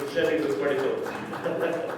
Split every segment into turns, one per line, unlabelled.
it's really good, pretty.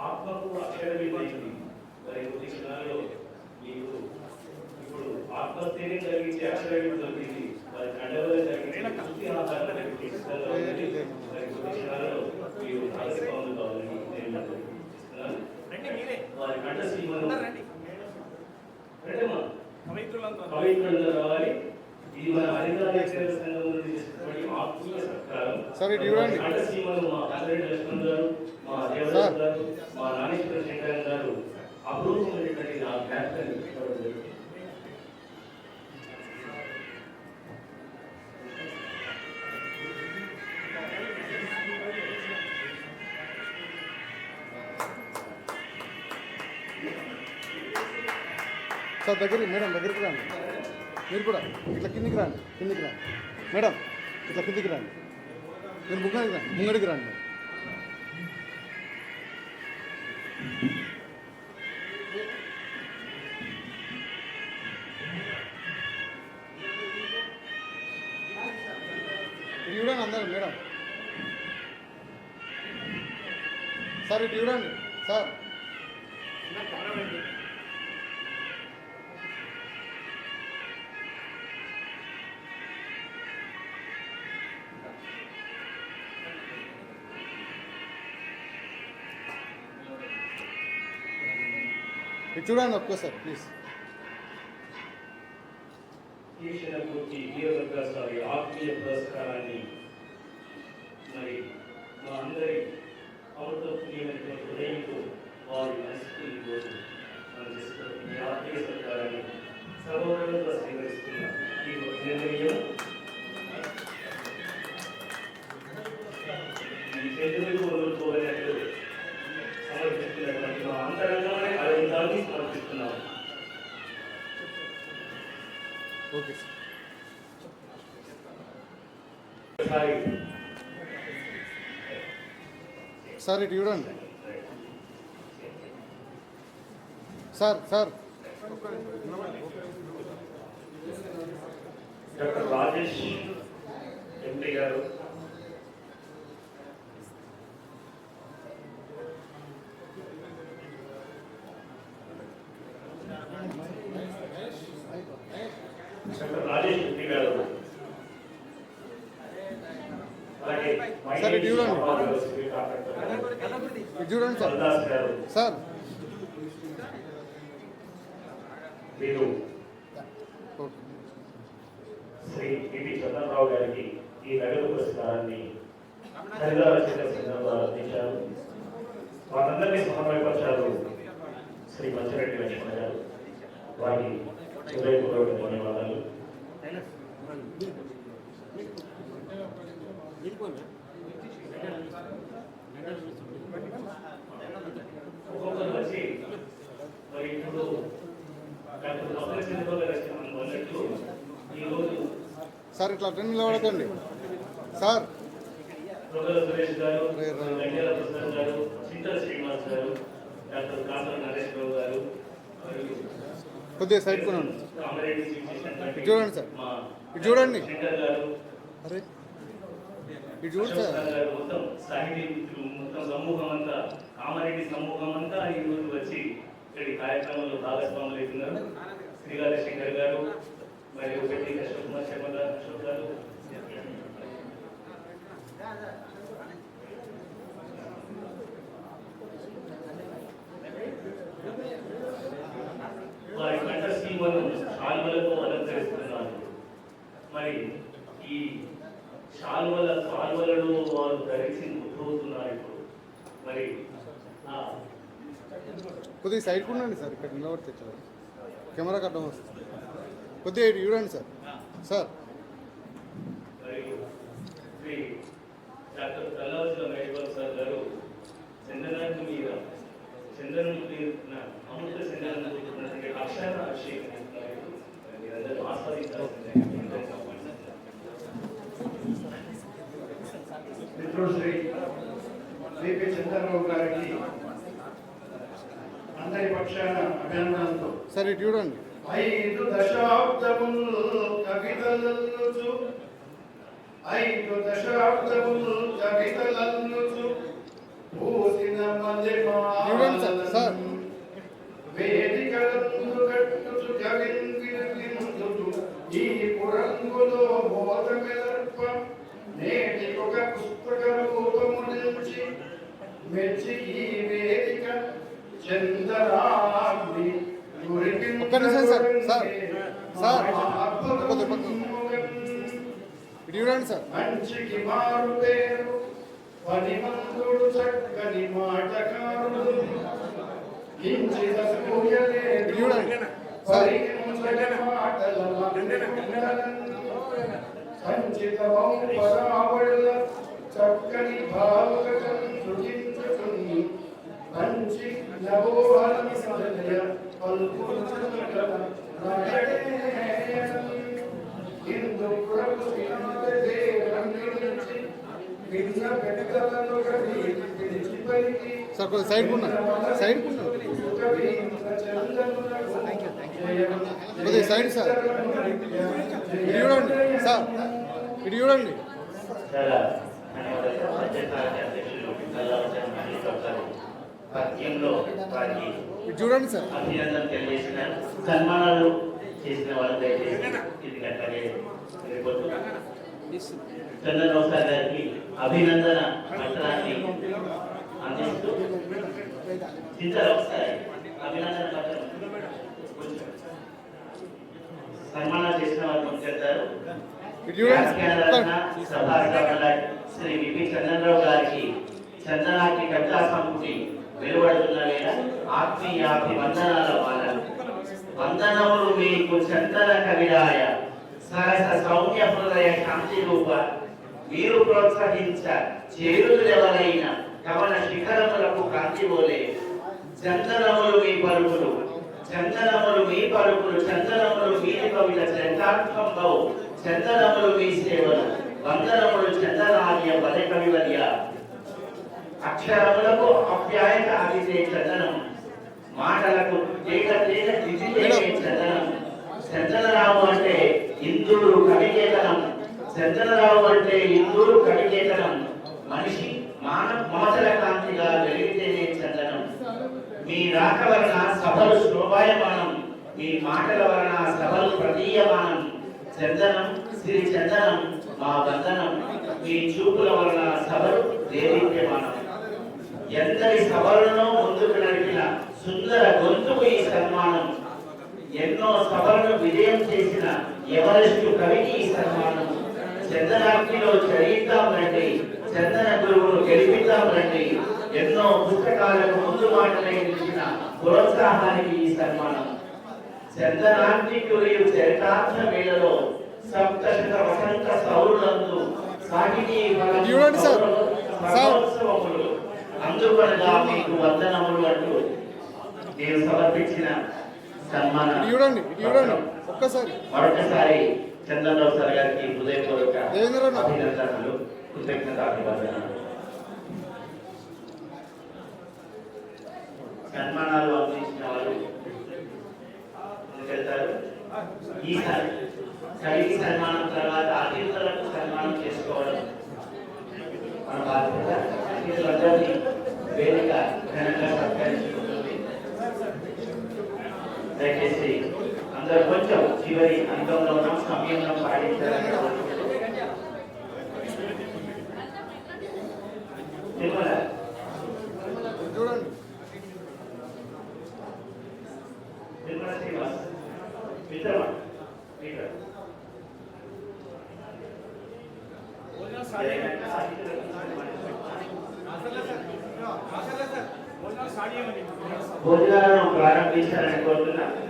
ఆత్మకు అక్షరమైంది మరి కొద్ది క్షణాల్లో మీకు ఇప్పుడు ఆత్మస్థైర్యం కలిగించే అక్షరమే దొరికింది మరి కండవల జరిగిన శుద్ధి ఆధారం కలిగింది. సిద్ధంగా ఉంది. మరి కొద్ది క్షణాల్లో మీరు కలిసి పొందుకోవాలని నేను ఆశిస్తున్నాను. వారి కంఠ సీమను రండమ్మా. పవిత్రులందరూ రావాలి ఇది మన హరిదాయ సేవ సంఘం నుండి చేసినటువంటి ఆత్మీయ సత్కారం
సరే, ఇటు ఇవ్వండి.
కంఠ సీమను మా కాంతిరెడ్డి లక్ష్మణ్ గారు మా దేవదాస్ గారు మా నాగేశ్వర శంకరన్ గారు అపూర్వమైనటువంటి నా
సార్ దగ్గర మేడం దగ్గరికి రండి. మీరు కూడా ఇట్లా కిందికి రండి కిందికి రండి. మేడం ఇట్లా కిందికి రండి. మీరు ముంగడికి రండి ముంగడికి రండి. సార్ ఇటు చూడండి. సార్. ఇటు చూడండి ఒక్కోసారి ప్లీజ్.
ఈశ్వరమూర్తి వీరభద్రస్వామి ఆత్మీయ పురస్కారాన్ని మరి మా అందరి హృదయంతో వారి మనసుకు ఈరోజు మనం చేసుకున్న ఈ ఆత్మీయ సత్కారాన్ని సర్వోదయంగా స్వీకరిస్తున్న ఈ నిర్ణయం ఈ చేతులకు వదులుకోవాలన్నట్టు సమర్పిస్తున్నటువంటి మా అంతరంగమే అరవిందాన్ని సమర్పిస్తున్నాము
ఓకే సార్ ఇటు చూడండి sir sir
doctor Rajesh MP గారు డాక్టర్ రాజేష్ ఎంపీ గారు అలాగే
సార్, ఇటు చూడండి.
మహేష్ శ్రీ కాకర్త గారు,
ఇటు చూడండి సార్
చల్దాస్ గారు
సార్ మీరు
శ్రీ పిటి చంద్రరావు గారికి ఈ నగదు పురస్కారాన్ని అందించారు. వారందరినీ సమన్వయపరిచారు శ్రీ మంచిరెడ్డి లక్ష్మణ గారు. వారికి హృదయపూర్వక ధన్యవాదాలు ఒక్కొక్కరు వచ్చి మరి ఇప్పుడు డాక్టర్ మొదటి చంద్రబాబు గారు అన్నట్లు ఈరోజు
సార్ ఇట్లా అటెండ్ నిలబడకండి. సార్.
గారు గారు డాక్టర్ నరేష్ గారు
కొద్దిగా సైడ్ కొనండి. ఇటు చూడండి సార్. ఇటు చూడండి.
గారు
అరే. ఇటు
చూడు
సార్.
గారు మొత్తం మొత్తం అంతా కామారెడ్డి సమూహం అంతా ఈరోజు వచ్చి ఇక్కడి కార్యక్రమంలో భాగస్వాములు అవుతున్నారు శ్రీగారి శంకర్ గారు మరియు పెట్టి అశోక్ కుమార్ శర్మ గారు అశోక్ గారు వారి కంఠ శాల్వలతో అలంకరిస్తున్నారు మరి
ఈ శాల్వల శాల్వలను వారు ధరించి ముట్టుతున్నారు ఇప్పుడు మరి
కొద్దిగా సైడ్కి ఉండండి సార్ ఇక్కడ నిలబడితే చాలా కెమెరా కట్టడం వస్తుంది కొద్దిగా ఇటు చూడండి సార్. సార్.
డాక్టర్ కల్లావసిన మేఘవాల్ సార్ గారు చందనానికి మీద చందనం మీద అమృత చందనం చూపుతున్నటువంటి అక్షర అభిషేకం మీరందరూ ఆస్వాదించాల్సిందే.
మిత్రుడు శ్రీ విపి చంద్రబాబు గారికి అందరి పక్షాన అభినందనలతో
సార్ చూడండి.
ఐదు దశాబ్దములు కవితలల్లుచు. ఐదు దశాబ్దములు కవితలల్లుచు. పూసిన. వేదికలందు కట్టుచు ఈ పురంగులో బోధమెలర్ప. నేటికొక పుస్తక రూపము నిలిచి మెచ్చి ఈ వేదిక చందరాగ్ని
ఒక్క నిమిషం సార్, సార్, సార్. ఇటు చూడండి సార్
చక్కని
చూడండి. సార్.
భావుకం మంచి సదయ ఇందు
సార్ ఉండండి. సైడ్కి ఉండండి. కొద్దిగా సైడ్ సార్ ఇటు చూడండి. సార్ ఇటు చూడండి.
చాలా పద్యంలో వారికి
చూడండి సార్.
అభినందన సన్మానాలు చేసిన చంద్రబాబు సార్ గారికి అభినందన పత్రాన్ని అందిస్తూ చింతలు ఒకసారి అభినందన పత్రం కొంచెం సన్మానాలు చేసిన వారు శ్రీ విపి చంద్రరావు గారికి చందనాకి కవితా సమితి వెలువడుతున్న వేళ ఆత్మీయాభివందనాల మాల వందనములు మీకు చందన కవిరాయ. సరస సౌమ్య హృదయ శాంతి రూప. మీరు ప్రోత్సహించ చేరులు ఎవరైనా కవన శిఖరములకు కాంతి చందనములు మీ పలుకులు చందనములు మీ పలుకులు చందనములు మీ కవిత చందాత్మంబవు చందనములు మీ సేవలు వందనములు చందనార్య పదే కవివర్య. అక్షరములకు అప్యాయత అవిసే చందనం మాటలకు తేగ చందనరావు అంటే ఇంద్రుడు కవికేతనం. చందనరావు అంటే ఇంద్రుడు కవికేతనం. మనిషి మాన మోసల కాంతిగా వెలిగితేనే చందనం. మీ రాక వలన సభలు శోభాయమానం. మీ మాటల వలన సభలు ప్రతీయమానం. చందనం శ్రీ చందనం మా బంధనం. మీ చూపుల వలన సభలు దేదీప్యమానం ఎంతటి సభలను ముందుకు నడిపిన సుందర గొంతుకు ఈ సన్మానం. ఎన్నో సభలను విజయం చేసిన ఎవరెస్ట్ కవికి ఈ సన్మానం. చందనాగ్నిలో చరిద్దాం రండి చందన గురువును గెలిపిద్దాం రండి. ఎన్నో పుస్తకాలకు ముందు మాటలై నిలిచిన ప్రోత్సాహానికి ఈ సన్మానం. చందనాగ్ని కురియు చరితార్థ వేళలో సప్తశత వసంత సౌరులందు సాగిని
చూడండి
అందుకనగా మీకు వందనములు అంటూ నేను సమర్పించిన సన్మాన
చూడండి చూడండి. ఒక్కసారి.
మరొకసారి చంద్రరావు సార్ గారికి హృదయపూర్వక. అభినందనలు కృతజ్ఞత అభివందనలు సన్మానాలు అందించిన వారు ఈసారి కవికి సన్మానం కొంచెం చివరి అంతంలో ఉన్న సమయంలో పాటించాలని
భోజనాలను ప్రారంభించాలని కోరుతున్నాను.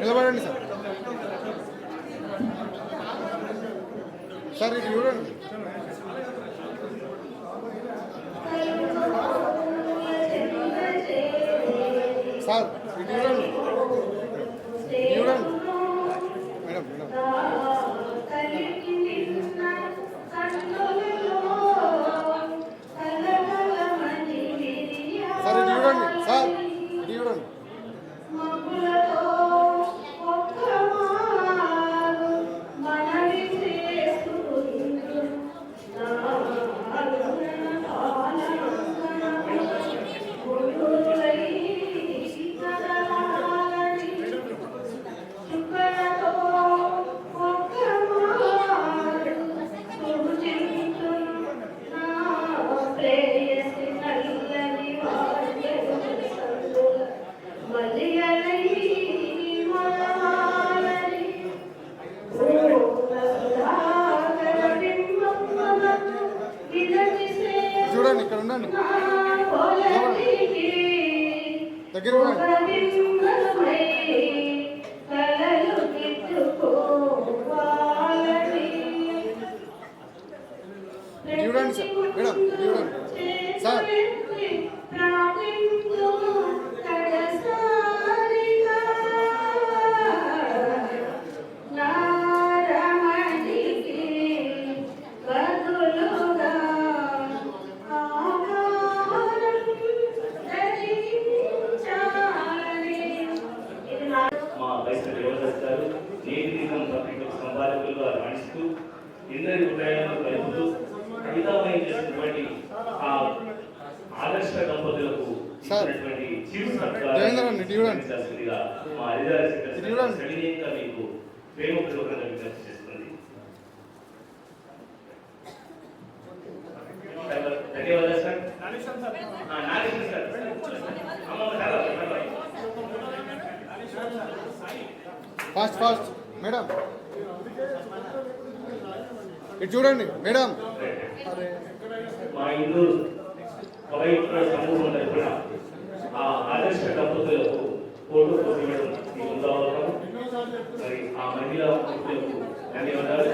నిలబడండి సార్. సార్ ఇది చూడండి. సార్
ఇది
చూడండి. ఇటు చూడండి మేడం.
మా ఇల్లు పవిత్ర సమూహంలో కూడా ఆ ఆదర్శ దంపతులకు ఫోటో పొందడం ఆ మహిళా దంపతులకు ధన్యవాదాలు.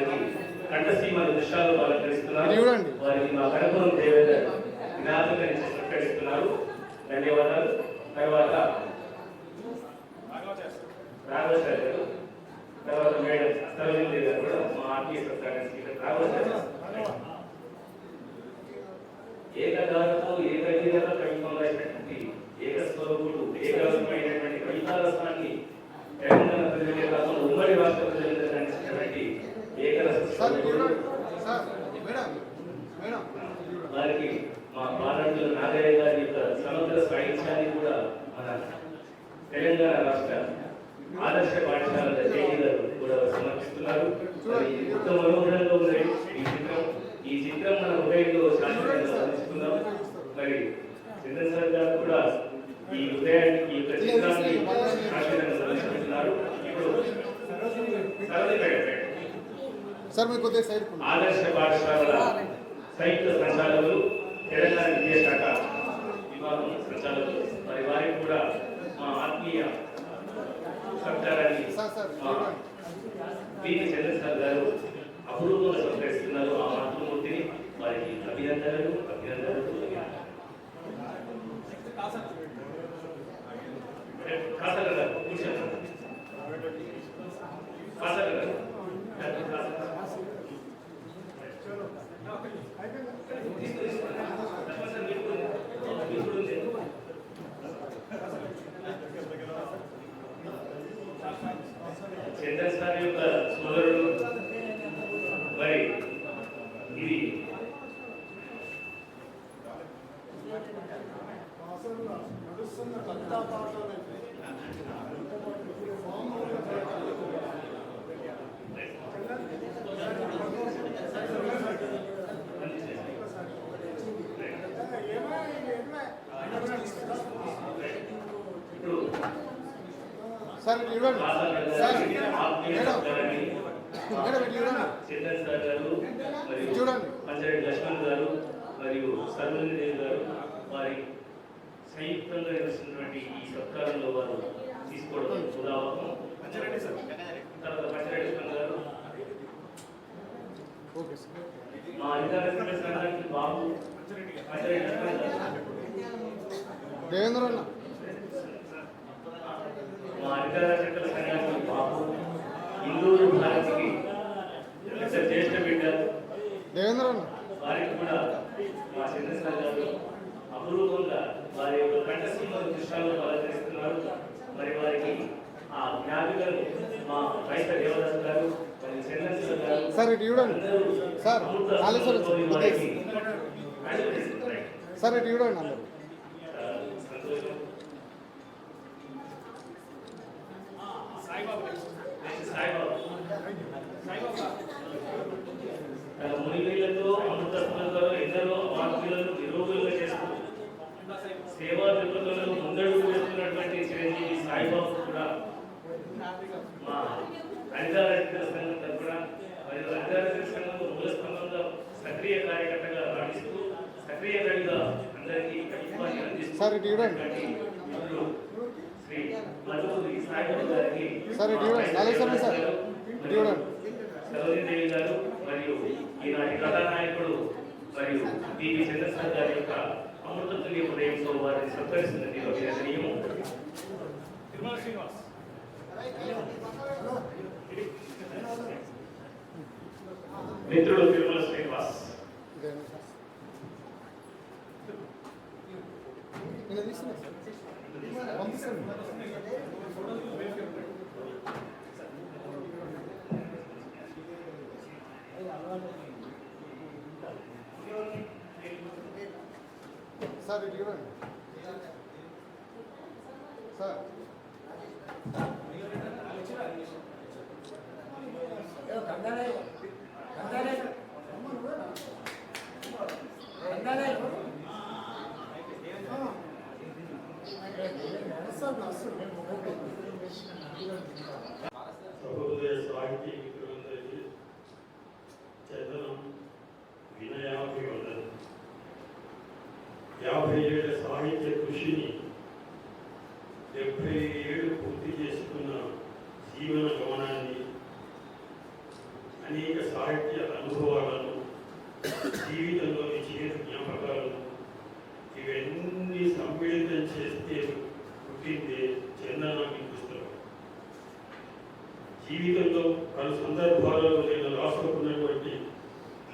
వారికి కంఠసీమ దృశ్యాలు అలంకరిస్తున్నారు వారికి మా కనుగోలు దేవేద జ్ఞాపకరించి ధన్యవాదాలు. తర్వాత రాఘవచారి గారు తర్వాత మేడం సరోజిని గారు కూడా మా ఆత్మీయ సత్కారానికి
సార్
మీరు
కొద్దిగా సైడ్
ఆదర్శ పాఠశాలల సంయుక్త సంచాలకులు తెలంగాణ విద్యాశాఖ విభాగం సంచాలకులు. మరి వారికి కూడా మా ఆత్మీయ సహకారాన్ని
పీపీ
చంద్రన్ సార్ గారు అపురూపంగా సంప్రదిస్తున్నారు. ఆ మాతృమూర్తిని వారికి అభినందనలు అభినందనలు. కాసల గారు కూర్చోండి. కాసల గారు అయిపోయింది సిద్ధేశ్వర గారు మరియు పంచారెడ్డి లక్ష్మణ్ గారు మరియు సర్వని గారు వారి సంయుక్తంగా నిర్వహిస్తున్నటువంటి ఈ సత్కారంలో వారు తీసుకోవడం ఉదాహరణ. తర్వాత పంచారెడ్డి గారు మా అధికారుల సంఘానికి బాబు పంచారెడ్డి
దేవేంద్ర
అపురూపంగా
సార్ ఇటు చూడండి. సార్ సార్ ఇటు చూడండి అందరూ.
సేవా దిబ్బతులను ముందడుగు వేస్తున్నటువంటి చిరంజీవి సాయిబాబు కూడా మా రంజారెడ్డి సంఘం తరఫున మరియు రంజారెడ్డి సంఘం మూల స్తంభంలో సక్రియ కార్యకర్తగా భావిస్తూ సక్రియకరంగా అందరికీ శ్రీ మధుమతి సాయిబాబు గారికి సరోజినీదేవి గారు మరియు ఈనాటి కథానాయకుడు మరియు దీని చంద్రశేఖర్ గారి యొక్క అమృతతుల్య ఉదయంతో వారిని సత్కరిస్తున్నది
అభినందనీయం మిత్రులు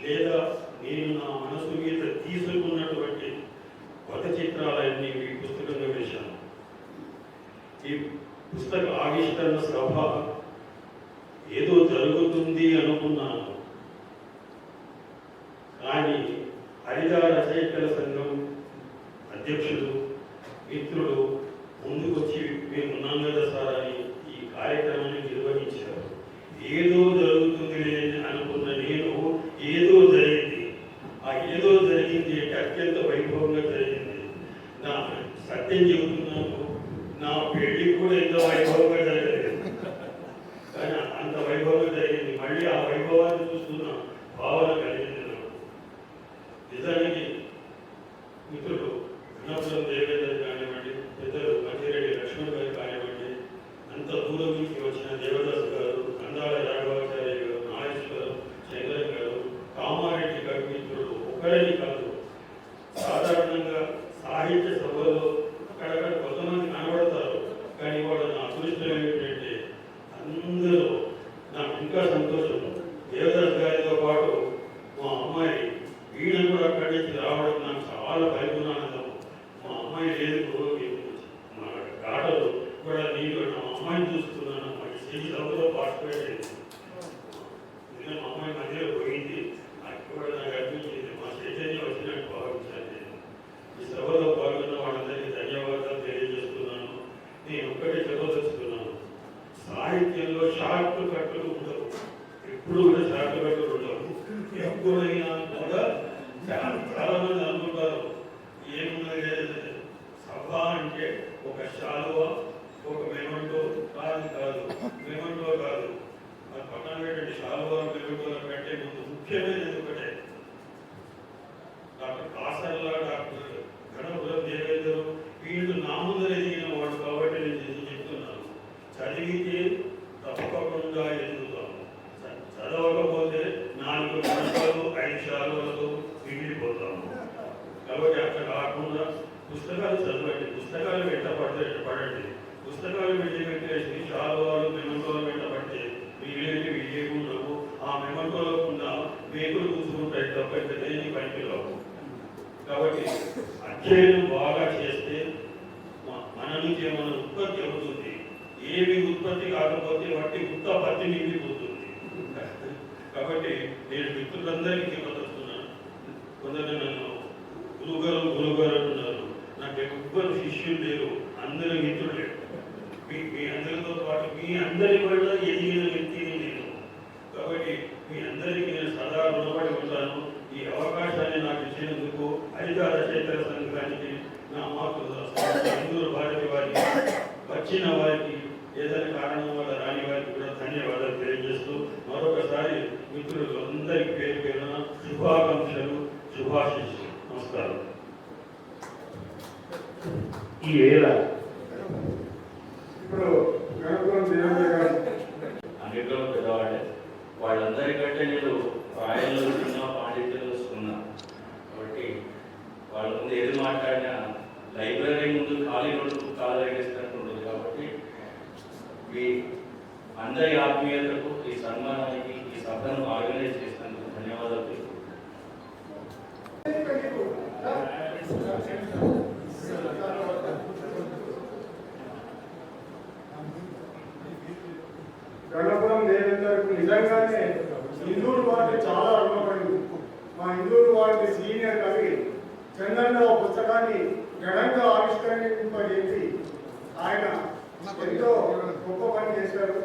లేదా నేను నా మనసు మీద తీసుకున్నటువంటి కొత్త చిత్రాలన్నీ ఈ పుస్తకంలో వేశాను. ఈ పుస్తక ఆవిష్కరణ సభ ఏదో జరుగుతుంది అనుకున్నాను. అయిపోవాలని చూస్తున్నాం భావన కలిగించడం. నిజానికి కాబట్టి మీ అందరి వల్ల ఎదిగిన వ్యక్తిని నేను కాబట్టి మీ అందరికీ నేను సదా రుణపడి ఉంటాను. ఈ అవకాశాన్ని నాకు ఇచ్చినందుకు హరిత రచయితల సంఘానికి నా మాతృ భారతి వారికి వచ్చిన వారికి ఏదైనా కారణం వల్ల రాని వారికి కూడా ధన్యవాదాలు తెలియజేస్తూ మరొకసారి మిత్రులకు అందరికీ పేరు పేరున శుభాకాంక్షలు శుభాశిస్సులు. నమస్కారం.
ఈ వేళ
ఇప్పుడు గణపురం దేవేంద్ర గారు
అన్నిట్లో పెద్దవాళ్ళే వాళ్ళందరికంటే నేను ప్రాయంలో చిన్న పాండిత్యంలో ఉన్నా కాబట్టి వాళ్ళ ముందు ఏది మాట్లాడినా లైబ్రరీ ముందు ఖాళీ రోడ్డు కాలు ఎగేసినట్టు ఉంటుంది కాబట్టి మీ అందరి ఆత్మీయతకు ఈ సన్మానానికి ఈ సభను ఆర్గనైజ్ చేసినందుకు ధన్యవాదాలు తెలుపుతున్నాను.
గణపురం దేవేంద్రకు నిజంగానే హిందూరు వారికి చాలా రుణపడింది మా హిందూరు వారికి సీనియర్ కవి చందన్రావు పుస్తకాన్ని ఘనంగా ఆవిష్కరింపజేసి ఆయన ఎంతో గొప్ప పని చేశారు